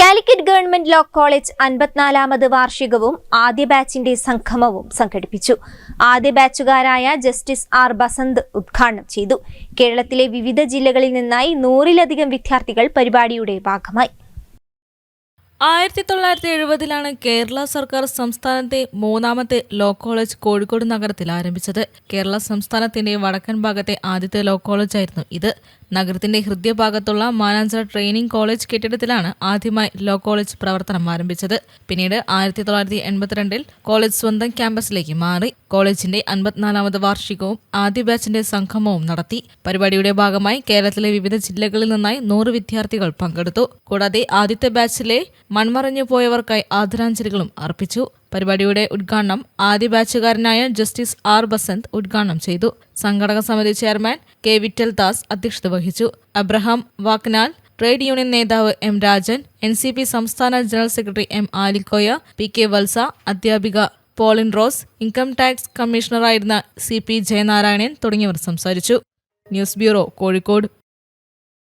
Calicut government law college അൻപത്തിനാലാമത് വാർഷികവും ആദ്യ ബാച്ചിന്റെ സംഗമവും സംഘടിപ്പിച്ചു. ആദ്യ ബാച്ചുകാരായ ജസ്റ്റിസ് ആർ ബസന്ത് ഉദ്ഘാടനം ചെയ്തു. കേരളത്തിലെ വിവിധ ജില്ലകളിൽ നിന്നായി നൂറിലധികം വിദ്യാർത്ഥികൾ പരിപാടിയുടെ ഭാഗമായി. ആയിരത്തി തൊള്ളായിരത്തി എഴുപതിലാണ് കേരള സർക്കാർ സംസ്ഥാനത്തെ മൂന്നാമത്തെ ലോ കോളേജ് കോഴിക്കോട് നഗരത്തിൽ ആരംഭിച്ചത്. കേരള സംസ്ഥാനത്തിന്റെ വടക്കൻ ഭാഗത്തെ ആദ്യത്തെ ലോ കോളേജായിരുന്നു ഇത്. നഗരത്തിന്റെ ഹൃദയഭാഗത്തുള്ള മാനാഞ്ചിറ ട്രെയിനിംഗ് കോളേജ് കെട്ടിടത്തിലാണ് ആദ്യമായി ലോ കോളേജ് പ്രവർത്തനം ആരംഭിച്ചത്. പിന്നീട് ആയിരത്തി തൊള്ളായിരത്തി എൺപത്തിരണ്ടിൽ കോളേജ് സ്വന്തം ക്യാമ്പസിലേക്ക് മാറി കോളേജിന്റെ അൻപത്തിനാലാമത് വാർഷികവും ആദ്യ ബാച്ചിന്റെ സംഗമവും നടത്തി. പരിപാടിയുടെ ഭാഗമായി കേരളത്തിലെ വിവിധ ജില്ലകളിൽ നിന്നായി നൂറ് വിദ്യാർത്ഥികൾ പങ്കെടുത്തു. കൂടാതെ ആദ്യത്തെ ബാച്ചിലെ മൺമറഞ്ഞു പോയവർക്കായി ആദരാഞ്ജലികളും അർപ്പിച്ചു. പരിപാടിയുടെ ഉദ്ഘാടനം ആദ്യ ബാച്ചുകാരനായ ജസ്റ്റിസ് ആർ ബസന്ത് ഉദ്ഘാടനം ചെയ്തു. സംഘടക സമിതി ചെയർമാൻ കെ വിറ്റൽ ദാസ് അധ്യക്ഷത വഹിച്ചു. അബ്രഹാം വാക്നാൽ ട്രേഡ് യൂണിയൻ നേതാവ് M Rajan N C P സംസ്ഥാന general secretary M Alikoya P K Valsa അധ്യാപിക പോളിൻ റോസ് ഇൻകം ടാക്സ് കമ്മീഷണറായിരുന്ന സി പി ജയനാരായണൻ തുടങ്ങിയവർ സംസാരിച്ചു. News bureau Kozhikode.